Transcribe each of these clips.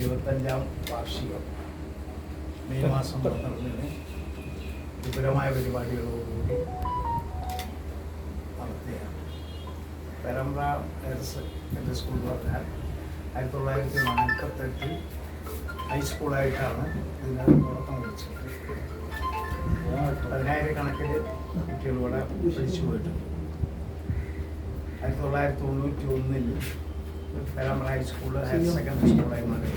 എഴുപത്തഞ്ചാം വാർഷികം. മെയ് മാസം പന്ത്രണ്ടിന് വിപുലമായ പരിപാടികളോടുകൂടി നടത്തുകയാണ്. പെരമ്പ്ര ഹയർ സെക്കൻഡറി സ്കൂൾ പറഞ്ഞാൽ ആയിരത്തി തൊള്ളായിരത്തി നാൽപ്പത്തെട്ടിൽ ഹൈസ്കൂളായിട്ടാണ് ഇതിന് തുടക്കം കുറിച്ചത്. പതിനായിരക്കണക്കിന് കുട്ടികളിവിടെ പഠിച്ചു പോയിട്ടുണ്ട് ആയിരത്തി തൊള്ളായിരത്തി തൊണ്ണൂറ്റി ഒന്നിൽ Perambra high school higher secondary സ്കൂളായി മാറി.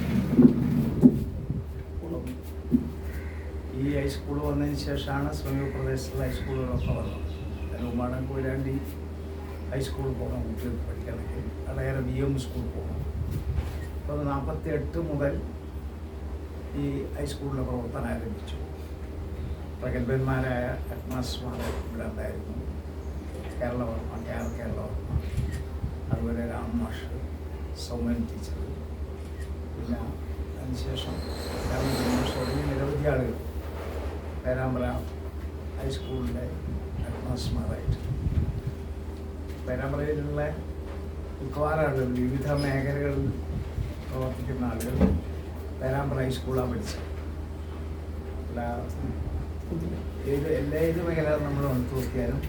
ഈ ഹൈസ്കൂൾ വന്നതിന് ശേഷമാണ് സമീപ പ്രദേശത്തുള്ള ഹൈസ്കൂളുകളൊക്കെ വന്നത്. ഉമ്മാടം കൊയിലാണ്ടി ഹൈസ്കൂളിൽ പോകണം കുട്ടികൾക്ക് പഠിക്കണമെങ്കിൽ അടയറ ബി എം സ്കൂളിൽ പോകണം. അപ്പോൾ നാൽപ്പത്തി എട്ട് മുതൽ ഈ ഹൈസ്കൂളിന്റെ പ്രവർത്തനം ആരംഭിച്ചു. പ്രഗത്ഭന്മാരായ ഹെഡ്മാസ്റ്റർമാർ ഇവിടെ ഉണ്ടായിരുന്നു. കേരളവർമ്മ കെ കേരള കേരളവർമ്മ അതുപോലെ രാമമാഷ് സൗമ്യൻ ടീച്ചർ. പിന്നെ അതിനുശേഷം തുടങ്ങി നിരവധി ആളുകൾ. പേരാമ്പ്ര ഹൈസ്കൂളിന്റെ ഹെഡ്മാസ്റ്റർമാരായിട്ട് പേരാമ്പ്രയിലുള്ള മിക്കവാറും ആളുകൾ വിവിധ മേഖലകളിൽ പ്രവർത്തിക്കുന്ന ആളുകൾ പേരാമ്പ്ര ഹൈസ്കൂളാണ് പഠിച്ചത്. ഏത് എല്ലാ ഏത് മേഖല നമ്മൾ നോക്കിയാലും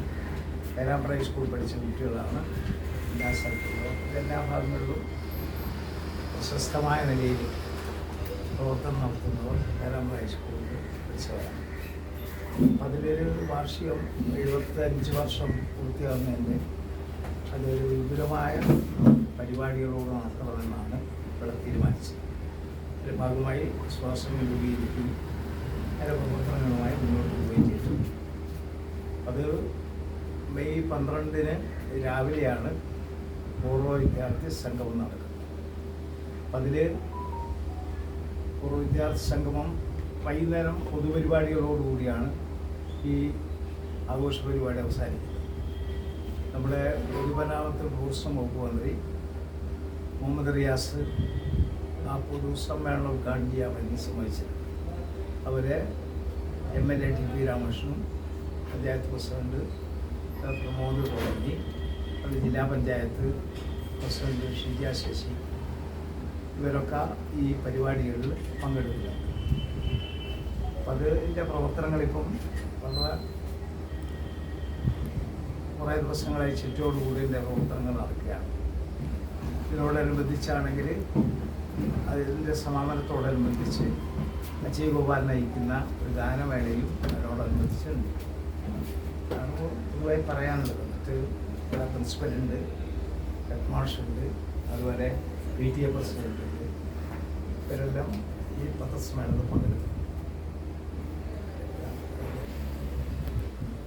പേരാമ്പ്ര ഹൈസ്കൂൾ പഠിച്ച കുട്ടികളാണ് എല്ലാ സ്ഥലത്തും. എല്ലാ ഭാഗങ്ങളിലും പ്രശസ്തമായ നിലയിൽ പ്രവർത്തനം നടത്തുന്നവർ പേരാമ്പ്ര ഹൈസ്കൂളിൽ പഠിച്ചവരാണ്. അതിലൊരു വാർഷികം എഴുപത്തഞ്ച് വർഷം പൂർത്തിയാകുന്നതിന്റെ അതൊരു വിപുലമായ പരിപാടികളോട് നടത്തണമെന്നാണ് ഇവിടെ തീരുമാനിച്ചത്. അതിന്റെ ഭാഗമായി ശ്വാസം രൂപീകരിക്കും അതിന്റെ പ്രവർത്തനങ്ങളുമായി മുന്നോട്ട് പോവുകയും ചെയ്തു. അത് മെയ് പന്ത്രണ്ടിന് രാവിലെയാണ് പൂർവ വിദ്യാർത്ഥി സംഗമം നടക്കും അപ്പം അതിൽ പൂർവ വിദ്യാർത്ഥി സംഗമം വൈകുന്നേരം പൊതുപരിപാടികളോടുകൂടിയാണ് ഈ ആഘോഷ പരിപാടി അവസാനിക്കുന്നത്. നമ്മുടെ പൊതുമരാമത്ത് ടൂറിസം വകുപ്പ് മന്ത്രി മുഹമ്മദ് റിയാസ് ആ പൊതുസമ്മേളനം ഉദ്ഘാടനം ചെയ്യാൻ വേണ്ടി സമ്മതിച്ചത് അവരെ M L A T P രാമകൃഷ്ണനും panchayat president doctor Mohan തുടങ്ങി അത് ജില്ലാ പഞ്ചായത്ത് പ്രസിഡന്റ് ഷിജ ശശി ഇവരൊക്കെ ഈ പരിപാടികളിൽ പങ്കെടുക്കുക. അപ്പം അതിന്റെ പ്രവർത്തനങ്ങളിപ്പം വളരെ കുറേ ദിവസങ്ങളായി ചുറ്റോടുകൂടി ഇതിന്റെ പ്രവർത്തനങ്ങൾ നടക്കുകയാണ്. ഇതിനോടനുബന്ധിച്ചാണെങ്കിൽ അതിന്റെ സമാപനത്തോടനുബന്ധിച്ച് അജയ് ഗോപാൽ നയിക്കുന്ന ഒരു ഗാനമേളയും അതിനോടനുബന്ധിച്ചുണ്ട് അതാണ് പൊതുവായി പറയാനുള്ളത്. എന്നിട്ട് ഇവിടെ പ്രിൻസിപ്പലുണ്ട് ഹെഡ് മാഷുണ്ട് അതുപോലെ പി ടി എ പ്രസിഡന്റ് ഉണ്ട്. ഇവരെല്ലാം ഈ പത്രസമ്മേളനത്തിൽ പങ്കെടുക്കും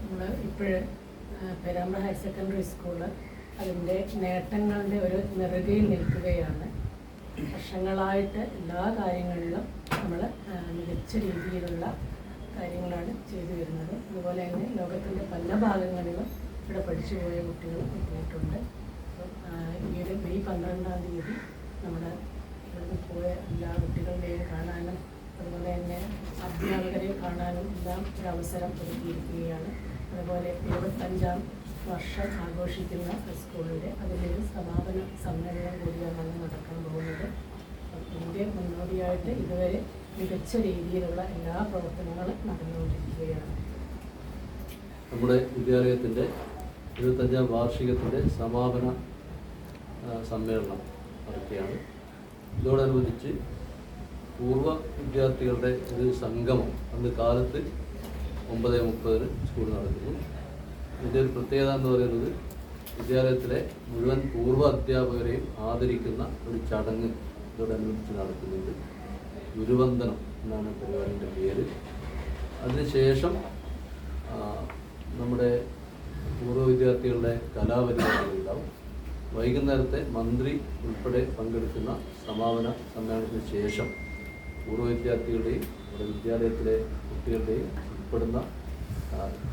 നമ്മൾ ഇപ്പോഴ് പെരാമ്പ്ര ഹയർ സെക്കൻഡറി സ്കൂൾ അതിന്റെ നേട്ടങ്ങളുടെ ഒരു നെറുകയിൽ നിൽക്കുകയാണ്. വർഷങ്ങളായിട്ട് എല്ലാ കാര്യങ്ങളിലും നമ്മൾ മികച്ച രീതിയിലുള്ള കാര്യങ്ങളാണ് ചെയ്തു വരുന്നത്. അതുപോലെ തന്നെ ലോകത്തിന്റെ പല ഭാഗങ്ങളിലും ഇവിടെ പഠിച്ചു പോയ കുട്ടികൾ എത്തിയിട്ടുണ്ട് അപ്പം, ആ, ഈ ഒരു മെയ് പന്ത്രണ്ടാം തീയതി നമ്മുടെ ഇവിടുന്ന് പോയ എല്ലാ കുട്ടികളുടെയും കാണാനും അതുപോലെ തന്നെ അധ്യാപകരെ കാണാനും എല്ലാം ഒരു അവസരം ഒരുക്കിയിരിക്കുകയാണ്. അതുപോലെ എഴുപത്തഞ്ചാം വർഷം ആഘോഷിക്കുന്ന സ്കൂളിന്റെ ഒരു സമാപന സമ്മേളനം കൂടിയാണ് നടക്കാൻ പോകുന്നത്. ഇതിന്റെ മുന്നോടിയായിട്ട് ഇതുവരെ മികച്ച രീതിയിലുള്ള എല്ലാ പ്രവർത്തനങ്ങളും നടന്നുകൊണ്ടിരിക്കുകയാണ്. നമ്മുടെ വിദ്യാലയത്തിന്റെ എഴുപത്തഞ്ചാം വാർഷികത്തിന്റെ സമാപന സമ്മേളനം നടക്കുകയാണ്. ഇതോടനുബന്ധിച്ച് പൂർവ വിദ്യാർത്ഥികളുടെ ഒരു സംഗമം അന്ന് കാലത്ത് ഒമ്പത് മുപ്പതിന് സ്കൂൾ നടക്കുന്നു. ഇതിന്റെ ഒരു പ്രത്യേകത എന്ന് പറയുന്നത് വിദ്യാലയത്തിലെ മുഴുവൻ പൂർവ അധ്യാപകരെയും ആദരിക്കുന്ന ഒരു ചടങ്ങ് ഇതോടനുബന്ധിച്ച് നടക്കുന്നുണ്ട്. ഗുരുവന്ദനം എന്നാണ് പരിപാടിന്റെ പേര്. അതിനുശേഷം നമ്മുടെ പൂർവ വിദ്യാർത്ഥികളുടെ കലാപരിപാടികളുണ്ടാവും. വൈകുന്നേരത്തെ മന്ത്രി ഉൾപ്പെടെ പങ്കെടുക്കുന്ന സമാപന സമ്മേളനത്തിന് ശേഷം പൂർവ വിദ്യാർത്ഥികളുടെയും നമ്മുടെ വിദ്യാലയത്തിലെ കുട്ടികളുടെയും ഉൾപ്പെടുന്ന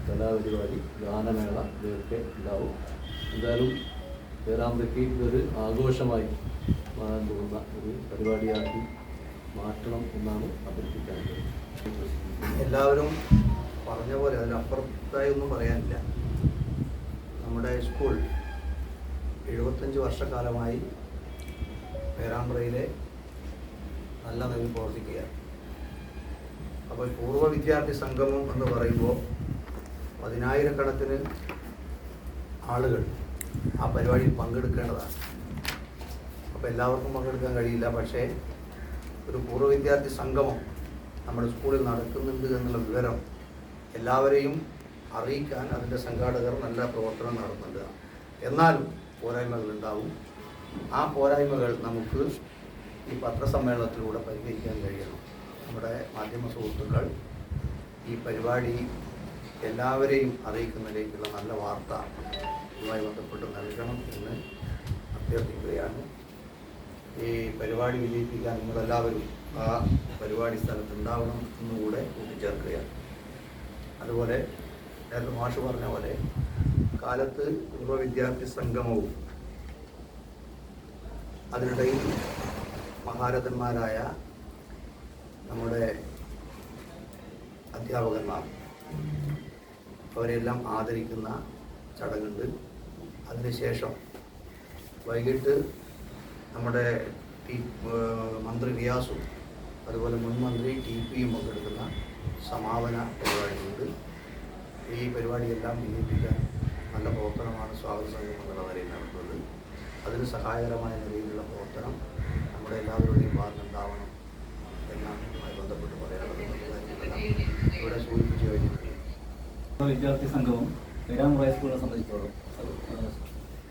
കലാപരിപാടി ഗാനമേള ഇവയൊക്കെ ഉണ്ടാവും. എന്തായാലും പേരാമ്പ്രയ്ക്ക് ഇതൊരു ആഘോഷമായി മാറാൻ പോകുന്ന ഒരു പരിപാടിയാക്കി മാറ്റണം എന്നാണ് അഭ്യർത്ഥിക്കാനുള്ളത് എല്ലാവരും പറഞ്ഞ പോലെ അതിനപ്പുറത്തായി ഒന്നും പറയാനില്ല. നമ്മുടെ സ്കൂൾ എഴുപത്തഞ്ച് വർഷക്കാലമായി പേരാമ്പ്രയിലെ നല്ല നിലയിൽ പ്രവർത്തിക്കുകയാണ്. അപ്പോൾ പൂർവ വിദ്യാർത്ഥി സംഗമം എന്ന് പറയുമ്പോൾ പതിനായിരക്കണക്കിന് ആളുകൾ ആ പരിപാടിയിൽ പങ്കെടുക്കേണ്ടതാണ്. അപ്പോൾ എല്ലാവർക്കും പങ്കെടുക്കാൻ കഴിയില്ല. പക്ഷേ ഒരു പൂർവ വിദ്യാർത്ഥി സംഗമം നമ്മുടെ സ്കൂളിൽ നടക്കുന്നുണ്ട് എന്നുള്ള വിവരം എല്ലാവരെയും അറിയിക്കാൻ അതിന്റെ സംഘാടകർ നല്ല പ്രവർത്തനം നടത്തുന്നുണ്ട്. എന്നാലും പോരായ്മകൾ ഉണ്ടാവും ആ പോരായ്മകൾ നമുക്ക് ഈ പത്രസമ്മേളനത്തിലൂടെ പരിഹരിക്കാൻ കഴിയണം. നമ്മുടെ മാധ്യമ സുഹൃത്തുക്കൾ ഈ പരിപാടി എല്ലാവരെയും അറിയിക്കുന്നതിലേക്കുള്ള നല്ല വാർത്ത ഇതുമായി ബന്ധപ്പെട്ട് നൽകണം എന്ന് അഭ്യർത്ഥിക്കുകയാണ്. ഈ പരിപാടി വിജയിപ്പിക്കാൻ നിങ്ങളെല്ലാവരും ആ പരിപാടി സ്ഥലത്ത് ഉണ്ടാവണം എന്നുകൂടെ കൂട്ടിച്ചേർക്കുകയാണ്. അതുപോലെ നേരത്തെ മാഷ് പറഞ്ഞ പോലെ കാലത്ത് പൂർവ വിദ്യാർത്ഥി സംഗമവും അതിനിടയിൽ മഹാരഥന്മാരായ നമ്മുടെ അധ്യാപകന്മാർ അവരെല്ലാം ആദരിക്കുന്ന ചടങ്ങുണ്ട്. അതിനുശേഷം വൈകിട്ട് നമ്മുടെ മന്ത്രി റിയാസും അതുപോലെ മുൻ മന്ത്രി ടി പിയും പങ്കെടുക്കുന്ന സമാപന പരിപാടിയുണ്ട് ഈ പരിപാടിയെല്ലാം വിജയിപ്പിക്കാൻ നല്ല പ്രവർത്തനമാണ് സ്വാഗത സംഘം എന്നുള്ള നിലയിൽ നടത്തുന്നത് അതിന് സഹായകരമായ നിലയിലുള്ള പ്രവർത്തനം നമ്മുടെ എല്ലാവരുടെയും ഭാഗത്തുണ്ടാവണം എന്നാണ് ഇതുമായി ബന്ധപ്പെട്ട് പറയാനുള്ളത്. ഇവിടെ സൂചിപ്പിച്ചു കഴിഞ്ഞിട്ടുണ്ട് വിദ്യാർത്ഥി സംഘവും പെരാമൂർ സ്കൂളിനെ സംബന്ധിച്ചോളം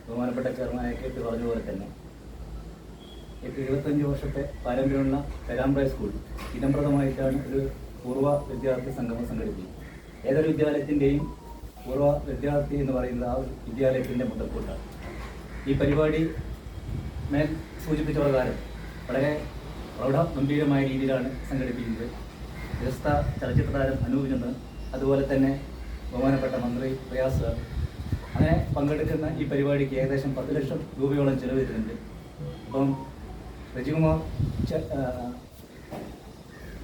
ബഹുമാനപ്പെട്ട ബഹുമാനപ്പെട്ട കെ കേട്ട് പറഞ്ഞ പോലെ തന്നെ ഇപ്പോൾ ഇരുപത്തഞ്ച് വർഷത്തെ പാരമ്പര്യമുള്ള പെരാമ്പ്ര സ്കൂൾ ഇനംപ്രദമായിട്ടാണ് ഒരു പൂർവ വിദ്യാർത്ഥി സംഗമം സംഘടിപ്പിക്കുന്നത്. ഏതൊരു വിദ്യാലയത്തിന്റെയും പൂർവ വിദ്യാർത്ഥി എന്ന് പറയുന്നത് ആ വിദ്യാലയത്തിന്റെ മുതൽക്കൂട്ടാണ്. ഈ പരിപാടി മേൽ സൂചിപ്പിച്ച പ്രകാരം വളരെ പ്രൗഢ ഗംഭീരമായ രീതിയിലാണ് സംഘടിപ്പിക്കുന്നത്. വ്യവസ്ഥ ചലച്ചിത്ര താരം അനൂപിനെന്ന് അതുപോലെ തന്നെ ബഹുമാനപ്പെട്ട മന്ത്രി പ്രയാസ് അങ്ങനെ പങ്കെടുക്കുന്ന ഈ പരിപാടിക്ക് ഏകദേശം പത്ത് ലക്ഷം രൂപയോളം ചെലവ് വരുന്നുണ്ട് അപ്പം രജികുമാർ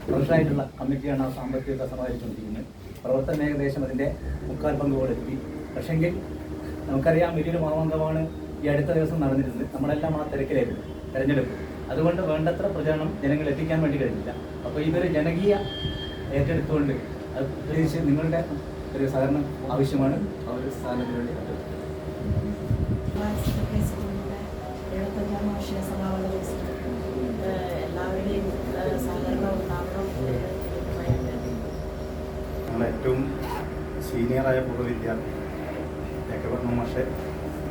പ്രൊഫഷണലായിട്ടുള്ള കമ്മിറ്റിയാണ് ആ സാമ്പത്തികത സമാഹരിച്ചുകൊണ്ടിരിക്കുന്നത്. പ്രവർത്തനം ഏകദേശം അതിന്റെ മുക്കാൽ പങ്കോടെ എത്തി. പക്ഷെങ്കിൽ നമുക്കറിയാം വലിയൊരു മാമാങ്കമാണ് ഈ അടുത്ത ദിവസം നടന്നിരുന്നത്. നമ്മളെല്ലാം ആ തിരക്കിലായിരുന്നു തെരഞ്ഞെടുപ്പ്. അതുകൊണ്ട് വേണ്ടത്ര പ്രചരണം ജനങ്ങൾ എത്തിക്കാൻ വേണ്ടി കഴിഞ്ഞില്ല. അപ്പോൾ ഇതൊരു ജനകീയ ഏറ്റെടുത്തുകൊണ്ട് അത് പ്രത്യേകിച്ച് നിങ്ങളുടെ ഒരു സഹകരണം ആവശ്യമാണ്. ആ ഒരു സ്ഥാനത്തിന് വേണ്ടി അഭ്യർത്ഥിക്കുന്നത്. മാനസിക സ്കൂളിന്റെ എഴുപത്തഞ്ചാം വാർഷിക സമാപന ദിവസം ഏഹ് എല്ലാവരുടെയും ഏഹ് സഹകരണം ഉണ്ടാവണം എന്ന് വിനീതമായി അഭ്യർത്ഥിക്കുന്നു. ഞങ്ങൾ ഏറ്റവും സീനിയറായ പൂർവ വിദ്യാർത്ഥി വർമ്മ മാഷെ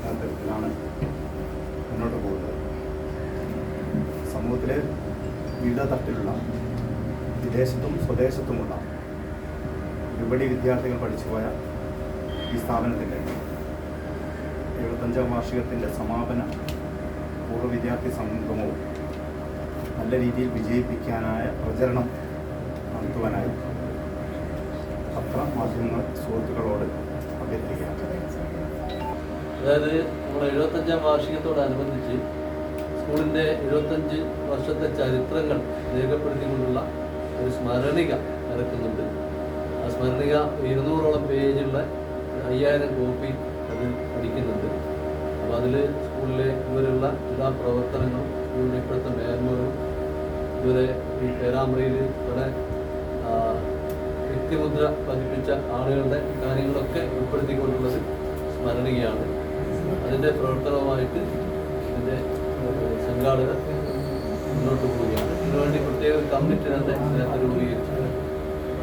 നേതൃത്വത്തിലാണ് മുന്നോട്ട് പോകുന്നത്. സമൂഹത്തിലെ വിവിധ തരത്തിലുള്ള വിദേശത്തും സ്വദേശത്തുമുള്ള വിപണി വിദ്യാർത്ഥികൾ പഠിച്ചുപോയ ഈ സ്ഥാപനത്തിന്റെ എഴുപത്തഞ്ചാം വാർഷികത്തിന്റെ സമാപന പൂർവ വിദ്യാർത്ഥി സംഗമവും നല്ല രീതിയിൽ വിജയിപ്പിക്കാനായ പ്രചരണം നടത്തുവാനായി പത്ര മാധ്യമങ്ങൾ സുഹൃത്തുക്കളോട് അതായത് നമ്മുടെ എഴുപത്തഞ്ചാം വാർഷികത്തോടനുബന്ധിച്ച് സ്കൂളിന്റെ എഴുപത്തഞ്ച് വർഷത്തെ ചരിത്രങ്ങൾ രേഖപ്പെടുത്തിക്കൊണ്ടുള്ള ഒരു സ്മരണിക ഇറക്കുന്നുണ്ട് ആ സ്മരണിക ഇരുന്നൂറോളം പേജുള്ള അയ്യായിരം കോപ്പി അത് പഠിക്കുന്നുണ്ട്. അപ്പോൾ അതിൽ സ്കൂളിലെ ഇവരുള്ള എല്ലാ പ്രവർത്തനങ്ങളും സ്കൂളിന്റെ ഇപ്പോഴത്തെ മേന്മകളും ഇവരെ ഈ പേരാമ്പ്രയിൽ ഇവിടെ വ്യക്തിമുദ്ര പതിപ്പിച്ച ആളുകളുടെ കാര്യങ്ങളൊക്കെ ഉൾപ്പെടുത്തിക്കൊണ്ടുള്ളത് സ്മരണീയാണ്. അതിന്റെ പ്രവർത്തനവുമായിട്ട് ഇതിന്റെ സംഘാടകർ മുന്നോട്ട് പോവുകയാണ്. ഇതിനുവേണ്ടി പ്രത്യേക കമ്മിറ്റി തന്നെ രൂപീകരിച്ചു.